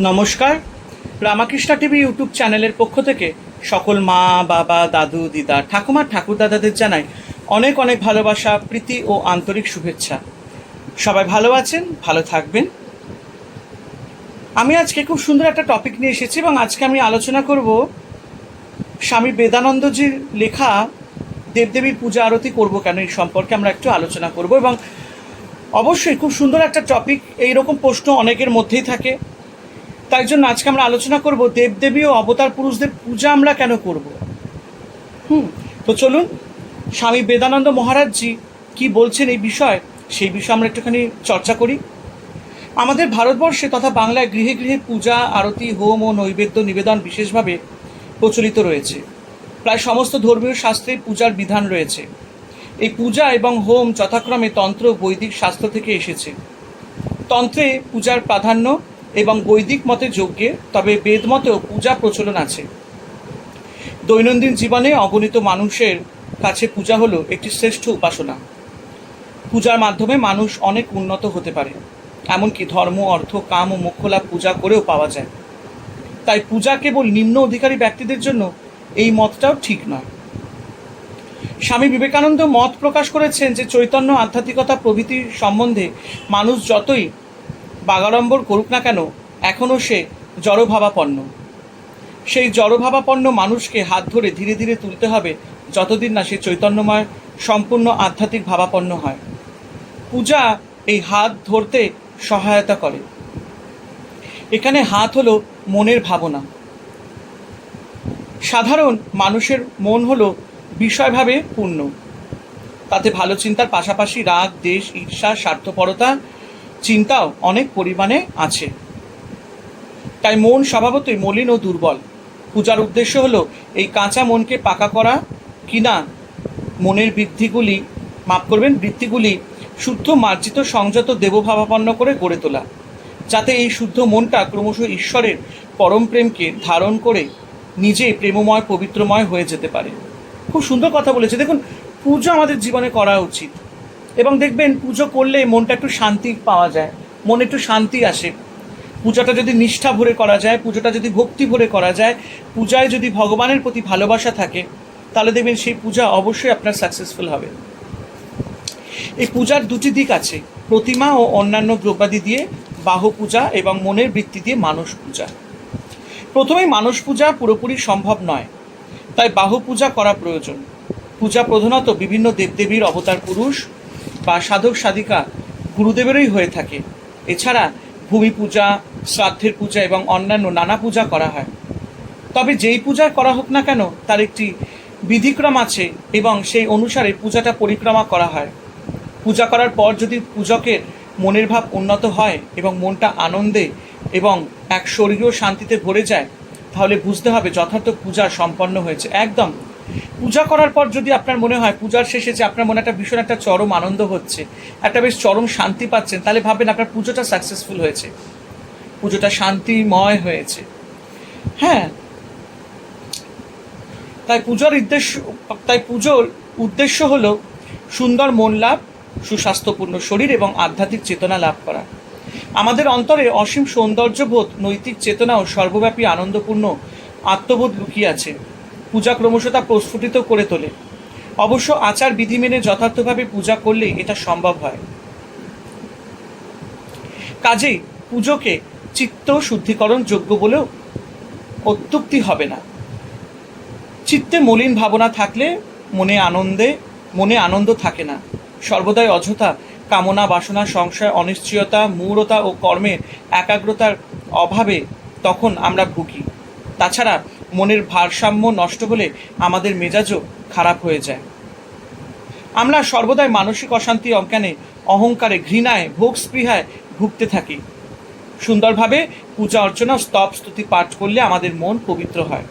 নমস্কার। Ramakrishna TV YouTube চ্যানেলের পক্ষ থেকে সকল মা, বাবা, দাদু, দিদা, ঠাকুমা ঠাকুর দাদাদের জানাই অনেক অনেক ভালোবাসা, প্রীতি ও আন্তরিক শুভেচ্ছা। সবাই ভালো আছেন? ভালো থাকবেন? আমি আজকে খুব সুন্দর একটা টপিক নিয়ে এসেছি এবং আজকে আমি আলোচনা করব স্বামী বেদানন্দজির লেখা, দেবদেবীর পূজা আরতি করব কেন? এই সম্পর্কে আমরা একটু আলোচনা করব এবং অবশ্যই খুব সুন্দর একটা টপিক। এইরকম প্রশ্ন অনেকের মধ্যেই থাকে। তাই জন্য আজকে আমরা আলোচনা করব দেবদেবী ও অবতার পুরুষদের পূজা আমরা কেন করব? হুম, তো চলুন, স্বামী বেদানন্দ মহারাজজি কি বলছেন এই বিষয়, সেই বিষয়ে আমরা একটুখানি চর্চা করি। আমাদের ভারতবর্ষে তথা বাংলায় গৃহে গৃহে পূজা, আরতি, হোম ও নৈবেদ্য নিবেদন বিশেষভাবে প্রচলিত রয়েছে। প্রায় সমস্ত ধর্মীয় শাস্ত্রে পূজার বিধান রয়েছে। এই পূজা এবং হোম যথাক্রমে তন্ত্র বৈদিক শাস্ত্র থেকে এসেছে। তন্ত্রে পূজার প্রাধান্য এবং বৈদিক মতে যজ্ঞে, তবে বেদ মতেও পূজা প্রচলন আছে। দৈনন্দিন জীবনে অগণিত মানুষের কাছে পূজা হলো একটি শ্রেষ্ঠ উপাসনা। পূজার মাধ্যমে মানুষ অনেক উন্নত হতে পারে, এমনকি ধর্ম, অর্থ, কাম ও মোক্ষ লাভ পূজা করেও পাওয়া যায়। তাই পূজা কেবল নিম্ন অধিকারী ব্যক্তিদের জন্য এই মতটাও ঠিক নয়। স্বামী বিবেকানন্দ মত প্রকাশ করেছেন যে চৈতন্য আধ্যাত্মিকতা প্রভৃতি সম্বন্ধে মানুষ যতই বাগাড়ম্বর করুক না কেন এখনও সে জড়ভাবাপন্ন। সেই জড়ভাবাপন্ন মানুষকে হাত ধরে ধীরে ধীরে তুলতে হবে যতদিন না সে চৈতন্যময়, সম্পূর্ণ আধ্যাত্মিক ভাবাপন্ন হয়। পূজা এই হাত ধরতে সহায়তা করে। এখানে হাত হলো মনের ভাবনা। সাধারণ মানুষের মন হলো বিষয়ভাবে পূর্ণ। তাতে ভালো চিন্তার পাশাপাশি রাগ, দেশ, ঈর্ষা, স্বার্থপরতা চিন্তাও অনেক পরিমাণে আছে। তাই মন স্বভাবতই মলিন ও দুর্বল। পূজার উদ্দেশ্য হলো এই কাঁচা মনকে পাকা করা কিনা মনের বৃদ্ধিগুলি মাপ করবেন, বৃত্তিগুলি শুদ্ধ মার্জিত সংযত দেবভাবাপন্ন করে গড়ে তোলা। যাতে এই শুদ্ধ মনটা ক্রমশ ঈশ্বরের পরম প্রেমকে ধারণ করে নিজেই প্রেমময়, পবিত্রময় হয়ে যেতে পারে। খুব সুন্দর কথা বলেছে। দেখুন, পূজা আমাদের জীবনে করা উচিত। এবং দেখবেন পুজো করলে মনটা একটু শান্তি পাওয়া যায়, মনে একটু শান্তি আসে। পূজাটা যদি নিষ্ঠা ভরে করা যায়, পুজোটা যদি ভক্তি ভরে করা যায়, পূজায় যদি ভগবানের প্রতি ভালোবাসা থাকে, তাহলে দেখবেন সেই পূজা অবশ্যই আপনার সাকসেসফুল হবে। এই পূজার দুটি দিক আছে, প্রতিমা ও অন্যান্য দ্রব্যাদি দিয়ে বাহ পূজা এবং মনের বৃত্তি দিয়ে মানস পূজা। প্রথমেই মানস পূজা পুরোপুরি সম্ভব নয়, তাই বাহু পূজা করা প্রয়োজন। পূজা প্রধানত বিভিন্ন দেবদেবীর অবতার পুরুষ বা সাধক সাধিকা গুরুদেবেরই হয়ে থাকে। এছাড়া ভূমি পূজা, শ্রাদ্ধের পূজা এবং অন্যান্য নানা পূজা করা হয়। তবে যেই পূজা করা হোক না কেন, তার একটি বিধিক্রম আছে এবং সেই অনুসারে পূজাটা পরিক্রমা করা হয়। পূজা করার পর যদি পূজকের মনের ভাব উন্নত হয় এবং মনটা আনন্দে এবং এক স্বর্গীয় শান্তিতে ভরে যায়, তাহলে বুঝতে হবে যথার্থ পূজা সম্পন্ন হয়েছে। একদম পূজা করার পর যদি আপনার মনে হয়, পূজার শেষে যে আপনার মনে একটা ভীষণ একটা চরম আনন্দ হচ্ছে, একটা বেশ চরম শান্তি পাচ্ছেন, তাহলে ভাববেন আপনার পুজোটা সাকসেসফুল হয়েছে। পুজোটা শান্তিময় হয়েছে। হ্যাঁ। তাই পুজোর উদ্দেশ্য, তাই পুজোর উদ্দেশ্য হলো সুন্দর মন লাভ, সুস্বাস্থ্যপূর্ণ শরীর এবং আধ্যাত্মিক চেতনা লাভ করা। আমাদের অন্তরে অসীম সৌন্দর্যবোধ, নৈতিক চেতনা ও সর্বব্যাপী আনন্দপূর্ণ আত্মবোধ লুকিয়ে আছে। পূজা ক্রমশ তা প্রস্ফুটিত করে তোলে। অবশ্য আচার বিধি মেনে যথার্থভাবে পূজা করলেই এটা সম্ভব হয়। কাজেই পুজোকে চিত্ত শুদ্ধিকরণ যোগ্য বলেও অত্যুক্তি হবে না। চিত্তে মলিন ভাবনা থাকলে মনে আনন্দে, মনে আনন্দ থাকে না। সর্বদাই অযথা কামনা, বাসনা, সংশয়, অনিশ্চয়তা, মূঢ়তা ও কর্মের একাগ্রতার অভাবে তখন আমরা ভুগি। তাছাড়া মনের ভারসাম্য নষ্ট হলে আমাদের মেজাজও খারাপ হয়ে যায়। আমরা সর্বদাই মানসিক অশান্তি অজ্ঞানে, অহংকারে, ঘৃণায়, ভোগ স্পৃহায় ভুগতে থাকি। সুন্দরভাবে পূজা অর্চনা, স্তব স্তুতি পাঠ করলে আমাদের মন পবিত্র হয়।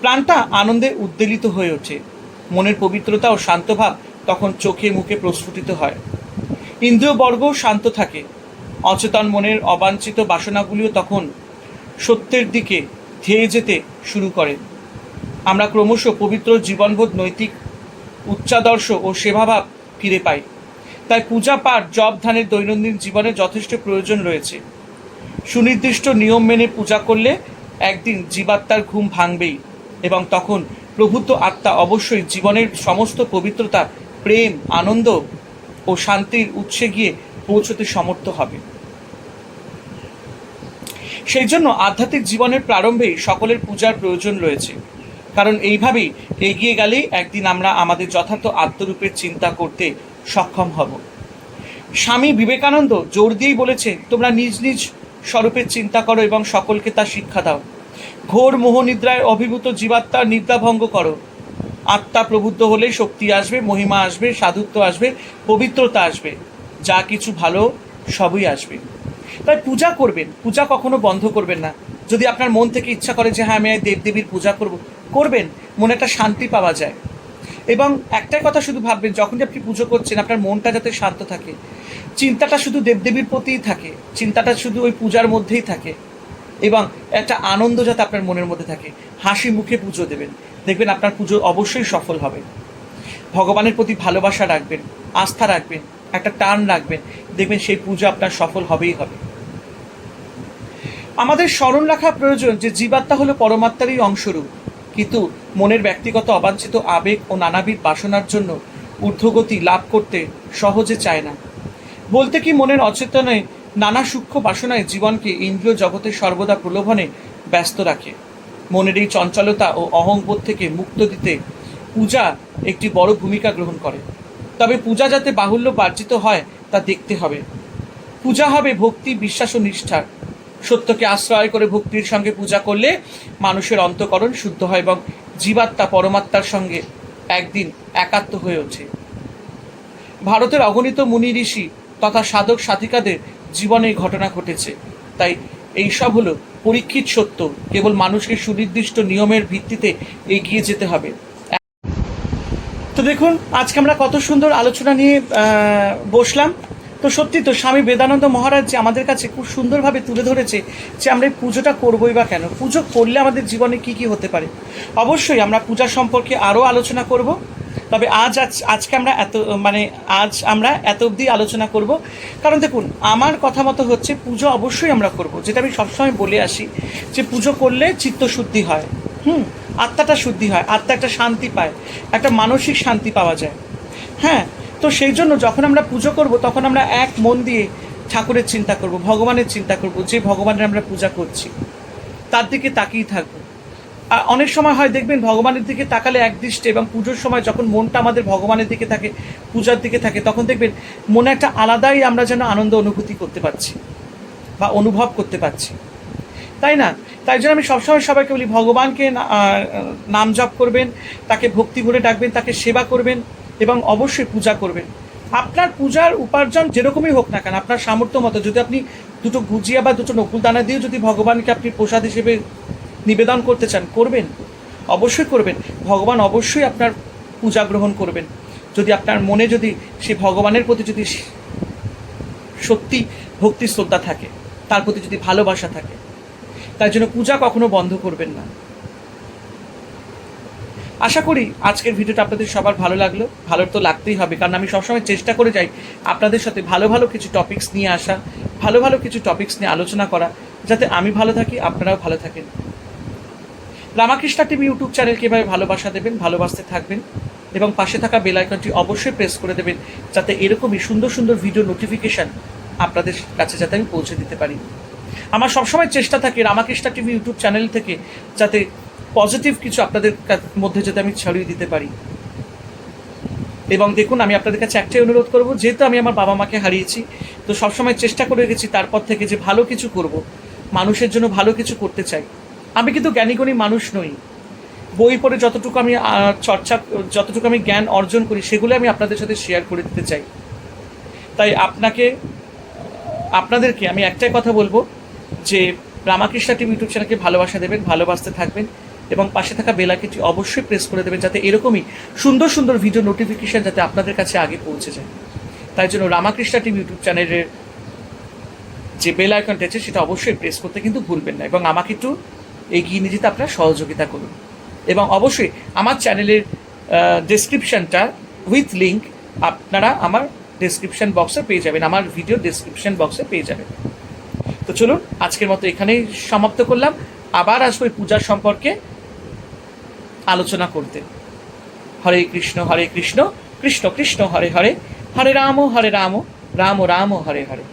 প্রাণটা আনন্দে উদ্বেলিত হয়ে ওঠে। মনের পবিত্রতা ও শান্তভাব তখন চোখে মুখে প্রস্ফুটিত হয়। ইন্দ্রিয়বর্গ শান্ত থাকে। অচেতন মনের অবাঞ্ছিত বাসনাগুলিও তখন সত্যের দিকে ধেয়ে যেতে শুরু করে। আমরা ক্রমশ পবিত্র জীবনবোধ, নৈতিক উচ্চাদর্শ ও সেবাভাব ফিরে পাই। তাই পূজা, পাঠ জব ধ্যানের দৈনন্দিন জীবনে যথেষ্ট প্রয়োজন রয়েছে। সুনির্দিষ্ট নিয়ম মেনে পূজা করলে একদিন জীবাত্মার ঘুম ভাঙবেই এবং তখন প্রভুত্ব আত্মা অবশ্যই জীবনের সমস্ত পবিত্রতা, প্রেম, আনন্দ ও শান্তির উৎসে গিয়ে পৌঁছতে সমর্থ হবে। সেই জন্য আধ্যাত্মিক জীবনের প্রারম্ভেই সকলের পূজার প্রয়োজন রয়েছে। কারণ এইভাবেই এগিয়ে গেলেই একদিন আমরা আমাদের যথার্থ আত্মরূপের চিন্তা করতে সক্ষম হব। স্বামী বিবেকানন্দ জোর দিয়েই বলেছে তোমরা নিজ নিজ স্বরূপের চিন্তা করো এবং সকলকে তা শিক্ষা দাও। ঘোর মোহনিদ্রায় অভিভূত জীবাত্মার নিদ্রা ভঙ্গ করো। আত্মা প্রবুদ্ধ হলে শক্তি আসবে, মহিমা আসবে, সাধুত্ব আসবে, পবিত্রতা আসবে। যা কিছু ভালো, সবই আসবে। তাই পূজা করবেন, পূজা কখনো বন্ধ করবেন না। যদি আপনার মন থেকে ইচ্ছা করে যে হ্যাঁ আমি দেবদেবীর পূজা করব, করবেন, মনে একটা শান্তি পাওয়া যায়। এবং একটাই কথা শুধু ভাববেন যখন আপনি পুজো করছেন, আপনার মনটা যাতে শান্ত থাকে। চিন্তাটা শুধু দেবদেবীর প্রতিই থাকে, চিন্তাটা শুধু ওই পূজার মধ্যেই থাকে। এবং একটা আনন্দ যাতে আপনার মনের মধ্যে থাকে, হাসি মুখে পুজো দেবেন। দেখবেন আপনার পুজো অবশ্যই সফল হবে। ভগবানের প্রতি ভালোবাসা রাখবেন, আস্থা রাখবেন, একটা টান রাখবেন। দেখবেন সেই পুজো আপনার সফল হবেই হবে। আমাদের স্মরণ রাখা প্রয়োজন যে জীবাত্মা হলো পরমাত্মারই অংশরূপ। কিন্তু মনের ব্যক্তিগত অবাঞ্ছিত আবেগ ও নানাবিধ বাসনার জন্য ঊর্ধ্বগতি লাভ করতে সহজে চায় না। বলতে কি মনের অচেতনে নানা সূক্ষ্ম বাসনায় জীবনকে ইন্দ্রিয় জগতের সর্বদা প্রলোভনে ব্যস্ত রাখে। মনের এই চঞ্চলতা ও অহংবোধ থেকে মুক্ত দিতে পূজা একটি বড় ভূমিকা গ্রহণ করে। তবে পূজা যাতে বাহুল্য বার্জিত হয় তা দেখতে হবে। পূজা হবে ভক্তি, বিশ্বাস ও নিষ্ঠার। সত্যকে আশ্রয় করে ভক্তির সঙ্গে পূজা করলে মানুষের অন্তকরণ শুদ্ধ হয় এবং জীবাত্মা পরমাত্মার সঙ্গে একদিন একাত্ম হয়ে ওঠে। ভারতের অগণিত মুনি ঋষি তথা সাধক সাধিকাদের জীবনে এই ঘটনা ঘটেছে। তাই এইসব হলো পরীক্ষিত সত্য। কেবল মানুষকে সুনির্দিষ্ট নিয়মের ভিত্তিতে এগিয়ে যেতে হবে। তো দেখুন, আজকে আমরা কত সুন্দর আলোচনা নিয়ে বসলাম। তো সত্যি তো স্বামী বেদানন্দ মহারাজ যে আমাদের কাছে খুব সুন্দরভাবে তুলে ধরেছে যে আমরা এই পুজোটা করবোই বা কেন। পুজো করলে আমাদের জীবনে কি কি হতে পারে। অবশ্যই আমরা পূজা সম্পর্কে আরও আলোচনা করব। তবে আজ আজ, আজকে আমরা এত মানে আজ আমরা এত অবধি আলোচনা করব। কারণ দেখুন, আমার কথা মতো হচ্ছে পুজো অবশ্যই আমরা করব। যেটা আমি সবসময় বলে আসি যে পুজো করলে চিত্তশুদ্ধি হয়। হুম? আত্মাটা শুদ্ধি হয়, আত্মা একটা শান্তি পায়, একটা মানসিক শান্তি পাওয়া যায়। হ্যাঁ তো সেই জন্য যখন আমরা পুজো করব, তখন আমরা এক মন দিয়ে ঠাকুরের চিন্তা করব, ভগবানের চিন্তা করব, যে ভগবানের আমরা পূজা করছি, তার দিকে তাকিয়ে থাকব। আর অনেক সময় হয়, দেখবেন ভগবানের দিকে তাকালে একদৃষ্টে এবং পুজোর সময় যখন মনটা আমাদের ভগবানের দিকে থাকে, পূজার দিকে থাকে, তখন দেখবেন মনে একটা আলাদাই আমরা যেন আনন্দ অনুভূতি করতে পারছি বা অনুভব করতে পারছি। তাই না? তাই জন্য আমি সবসময় সবাইকে বলি, ভগবানকে নাম জপ করবেন, তাকে ভক্তি ভরে ডাকবেন, তাকে সেবা করবেন এবং অবশ্যই পূজা করবেন। আপনার পূজার উপার্জন যেরকমই হোক না কেন, আপনার সামর্থ্য মতো, যদি আপনি দুটো গুজিয়া বা দুটো নকুল দানা দিয়েও যদি ভগবানকে আপনি প্রসাদ হিসেবে নিবেদন করতে চান, করবেন। অবশ্যই করবেন। ভগবান অবশ্যই আপনার পূজা গ্রহণ করবেন। যদি আপনার মনে যদি সে ভগবানের প্রতি যদি সত্যি ভক্তি শ্রদ্ধা থাকে, তার প্রতি যদি ভালোবাসা থাকে তাই জন্য পূজা কখনো বন্ধ করবেন না। আশা করি আজকের ভিডিওটা আপনাদের সবার ভালো লাগল। ভালো তো লাগতেই হবে, কারণ আমি সবসময় চেষ্টা করে যাই আপনাদের সাথে ভালো ভালো কিছু টপিকস নিয়ে আসা, ভালো ভালো কিছু টপিকস নিয়ে আলোচনা করা, যাতে আমি ভালো থাকি, আপনারাও ভালো থাকেন। রামাকৃষ্ণা টিভি ইউটিউব চ্যানেলকে এভাবে ভালোবাসা দেবেন, ভালোবাসতে থাকবেন এবং পাশে থাকা বেল আইকনটি অবশ্যই প্রেস করে দেবেন, যাতে এরকমই সুন্দর সুন্দর ভিডিও নোটিফিকেশান আপনাদের কাছে যাতে আমি পৌঁছে দিতে পারি। আমার সবসময় চেষ্টা থাকে রামাকৃষ্ণা টিভি ইউটিউব চ্যানেল থেকে যাতে পজিটিভ কিছু আপনাদের মধ্যে যাতে আমি ছড়িয়ে দিতে পারি। এবং দেখুন, আমি আপনাদের কাছে একটাই অনুরোধ করব, যেহেতু আমি আমার বাবা মাকে হারিয়েছি, তো সবসময় চেষ্টা করে গেছি তারপর থেকে যে ভালো কিছু করব, মানুষের জন্য ভালো কিছু করতে চাই। আমি কিন্তু জ্ঞানীগুণী মানুষ নই। বই পড়ে যতটুকু আমি চর্চা, যতটুকু আমি জ্ঞান অর্জন করি, সেগুলো আমি আপনাদের সাথে শেয়ার করে দিতে চাই। তাই আপনাকে, আপনাদেরকে আমি একটাই কথা বলব যে রামাকৃষ্ণা টিভি ইউটিউব চ্যানেলকে ভালোবাসা দেবেন, ভালোবাসতে থাকবেন এবং পাশে থাকা বেলাকেটি অবশ্যই প্রেস করে দেবেন যাতে এরকমই সুন্দর সুন্দর ভিডিও নোটিফিকেশন যাতে আপনাদের কাছে আগে পৌঁছে যায়। তাই জন্য রামাকৃষ্ণা টিভি ইউটিউব চ্যানেলের যে বেল আইকনটা আছে সেটা অবশ্যই প্রেস করতে কিন্তু ভুলবেন না এবং আমাকে একটু এগিয়ে নিয়ে যেতে আপনারা সহযোগিতা করুন। এবং অবশ্যই আমার চ্যানেলের ডেসক্রিপশনটা উইথ লিঙ্ক আপনারা আমার ডেসক্রিপশন বক্সে পেয়ে যাবেন, আমার ভিডিও ডেসক্রিপশন বক্সে পেয়ে যাবেন। তো চলুন, আজকের মতো এখানেই সমাপ্ত করলাম। আবার আসব ওই পূজার সম্পর্কে আলোচনা করতে। হরে কৃষ্ণ হরে কৃষ্ণ কৃষ্ণ কৃষ্ণ, হরে হরে। হরে রাম হরে রাম রাম রাম, হরে হরে।